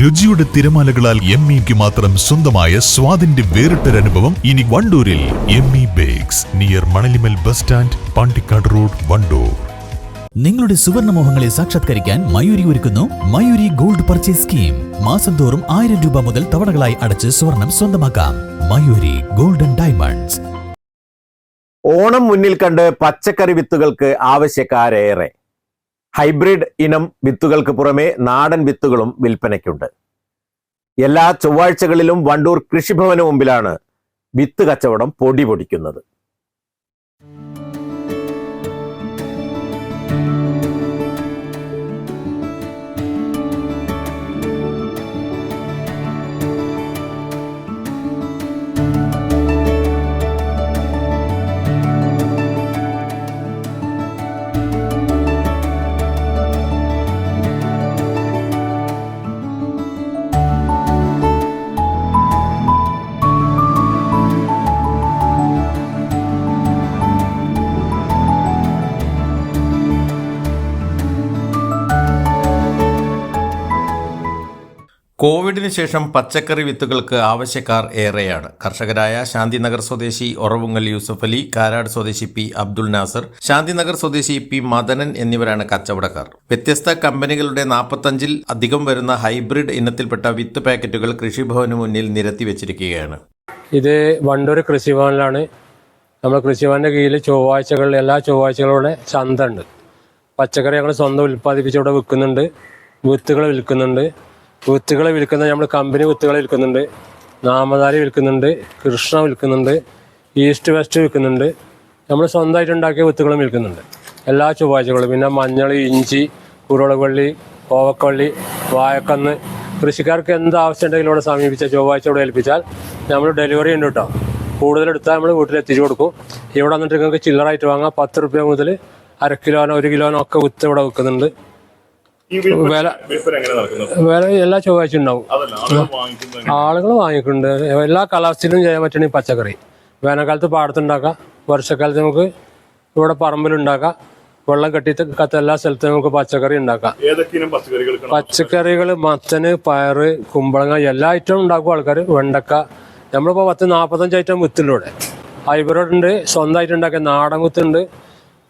രുചിയുടെ തിരമാലകളാൽ എം ഇക്ക് മാത്രം സ്വന്തമായ സ്വാദിന്റെ വേറിട്ടൊരനുഭവം ഇനി വണ്ടൂരിൽ M E bakes near Manalimal bus stand Pandikkad road Wandoor. നിങ്ങളുടെ സുവർണമോഹങ്ങളെ സാക്ഷാത്കരിക്കാൻ മയൂരി ഒരുക്കുന്നു മയൂരി ഗോൾഡ് പർച്ചേസ് സ്കീം. മാസം തോറും ആയിരം രൂപ മുതൽ തവണകളായി അടച്ച് സ്വർണം സ്വന്തമാക്കാം. Mayuri golden diamonds. ഓണം മുന്നിൽ കണ്ട് പച്ചക്കറി വിത്തുകൾക്ക് ആവശ്യക്കാരേറെ. ഹൈബ്രിഡ് ഇനം വിത്തുകൾക്ക് പുറമെ നാടൻ വിത്തുകളും വിൽപ്പനയ്ക്കുണ്ട്. എല്ലാ ചൊവ്വാഴ്ചകളിലും വണ്ടൂർ കൃഷിഭവന് മുമ്പിലാണ് വിത്ത് കച്ചവടം പൊടി പൊടിക്കുന്നത്. കോവിഡിന് ശേഷം പച്ചക്കറി വിത്തുകൾക്ക് ആവശ്യക്കാർ ഏറെയാണ്. കർഷകരായ ശാന്തിനഗർ സ്വദേശി ഒറവുങ്ങൽ യൂസഫ് അലി കാരാട് സ്വദേശി പി അബ്ദുൽ നാസർ ശാന്തിനഗർ സ്വദേശി പി മദനൻ എന്നിവരാണ് കച്ചവടക്കാർ. വ്യത്യസ്ത കമ്പനികളുടെ നാൽപ്പത്തഞ്ചിൽ അധികം വരുന്ന ഹൈബ്രിഡ് ഇനത്തിൽപ്പെട്ട വിത്ത് പാക്കറ്റുകൾ കൃഷിഭവന് മുന്നിൽ നിരത്തി വെച്ചിരിക്കുകയാണ്. ഇത് വണ്ടൂർ കൃഷിഭവനിലാണ്. നമ്മൾ കൃഷിഭവന്റെ കീഴിൽ ചൊവ്വാഴ്ചകളിൽ എല്ലാ ചൊവ്വാഴ്ചകളുടെ ചന്ത ഉണ്ട് പച്ചക്കറി ഞങ്ങൾ സ്വന്തം ഉൽപ്പാദിപ്പിച്ച് ഇവിടെ വിൽക്കുന്നുണ്ട്. വിത്തുകൾ വിൽക്കുന്നുണ്ട്. വിത്തുകൾ വിൽക്കുന്ന നമ്മൾ കമ്പനി വിത്തുകൾ വിൽക്കുന്നുണ്ട്. നാമധാരി വിൽക്കുന്നുണ്ട്. കൃഷ്ണ വിൽക്കുന്നുണ്ട്. ഈസ്റ്റ് വെസ്റ്റ് വിൽക്കുന്നുണ്ട്. നമ്മൾ സ്വന്തമായിട്ട് ഉണ്ടാക്കിയ വിത്തുകളും വിൽക്കുന്നുണ്ട്. എല്ലാ ചൊവ്വാഴ്ചകളും. പിന്നെ മഞ്ഞൾ ഇഞ്ചി കുരുളവള്ളി കോവക്കള്ളി വായക്കന്ന് കൃഷിക്കാർക്ക് എന്ത് ആവശ്യം ഉണ്ടെങ്കിലും ഇവിടെ സമീപിച്ച ചൊവ്വാഴ്ച ഇവിടെ ഏൽപ്പിച്ചാൽ നമ്മൾ ഡെലിവറി ഉണ്ട് കേട്ടോ. കൂടുതലെടുത്താൽ നമ്മൾ വീട്ടിൽ എത്തിച്ചു കൊടുക്കും. ഇവിടെ വന്നിട്ട് നിങ്ങൾക്ക് ചില്ലറായിട്ട് വാങ്ങാം. പത്ത് റുപ്യ മുതൽ അര കിലോനോ ഒരു കിലോനോ ഒക്കെ വിത്ത് ഇവിടെ വെക്കുന്നുണ്ട് വില വില എല്ലാ ചൊവ്വാഴ്ച ഉണ്ടാവും. ആളുകൾ വാങ്ങിക്കുന്നുണ്ട്. എല്ലാ കാലാവസ്ഥയിലും ചെയ്യാൻ പറ്റണ ഈ പച്ചക്കറി. വേനൽക്കാലത്ത് പാടത്തുണ്ടാക്കാം വർഷക്കാലത്ത് നമുക്ക് ഇവിടെ പറമ്പിലുണ്ടാക്കാം വെള്ളം കെട്ടി കത്ത എല്ലാ സ്ഥലത്തും നമുക്ക് പച്ചക്കറി ഉണ്ടാക്കാം. പച്ചക്കറികൾ മത്തന് പയറ് കുമ്പളങ്ങ എല്ലാ ഐറ്റവും ഉണ്ടാക്കും ആൾക്കാർ. വെണ്ടക്ക. നമ്മളിപ്പോൾ പത്ത് നാൽപ്പത്തഞ്ച് ഐറ്റം വിത്തിലൂടെ ഹൈബ്രിഡ് ഉണ്ട് സ്വന്തമായിട്ട് ഉണ്ടാക്കിയ നാടൻ വിത്തുണ്ട്.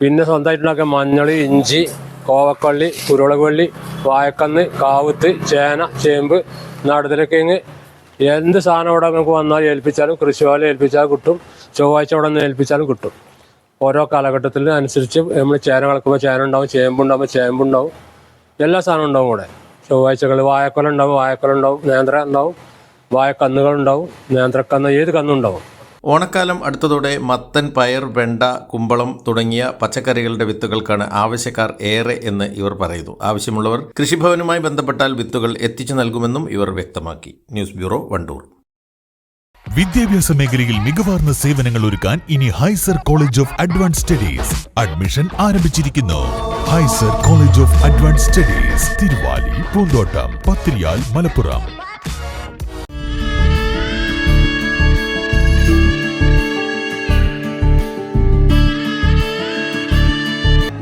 പിന്നെ സ്വന്തമായിട്ട് ഉണ്ടാക്കിയ മഞ്ഞൾ ഇഞ്ചി കോവക്കള്ളി കുരുളക് വള്ളി വായക്കന്ന് കാവുത്ത് ചേന ചേമ്പ് നടുതലക്കിങ് എന്ത് സാധനം ഇവിടെ നമുക്ക് വന്നാൽ ഏൽപ്പിച്ചാലും കൃഷിയോലെ ഏൽപ്പിച്ചാലും കിട്ടും. ചൊവ്വാഴ്ച ഇവിടെ നിന്ന് ഏൽപ്പിച്ചാലും കിട്ടും. ഓരോ കാലഘട്ടത്തിൽ അനുസരിച്ച് നമ്മൾ ചേന കളക്കുമ്പോൾ ചേന ഉണ്ടാവും ചേമ്പുണ്ടാകുമ്പോൾ ചേമ്പുണ്ടാവും എല്ലാ സാധനവും ഉണ്ടാവും ഇവിടെ ചൊവ്വാഴ്ചകൾ വായക്കൊല ഉണ്ടാവും വായക്കൊല ഉണ്ടാവും നേന്ത്ര ഉണ്ടാവും വായക്കന്നുകൾ ഉണ്ടാവും നേന്ത്രക്കന്ന് ഏത് കന്നും ഉണ്ടാവും. ഓണക്കാലം അടുത്തതോടെ മത്തൻ പയർ വെണ്ട കുമ്പളം തുടങ്ങിയ പച്ചക്കറികളുടെ വിത്തുകൾക്കാണ് ആവശ്യക്കാർ ഏറെ എന്ന് ഇവർ പറയുന്നു. ആവശ്യമുള്ളവർ കൃഷിഭവനുമായി ബന്ധപ്പെട്ടാൽ വിത്തുകൾ എത്തിച്ചു നൽകുമെന്നും ഇവർ വ്യക്തമാക്കി. News bureau Wandoor. വിദ്യാഭ്യാസ മേഖലയിൽ മികവാർന്ന സേവനങ്ങൾ ഒരുക്കാൻ ഇനി Hyser college of advance studies admission ആരംഭിച്ചിരിക്കുന്നു. Hyser college of advance studies Thiruvali Poonthottam Pathiriyal Malappuram.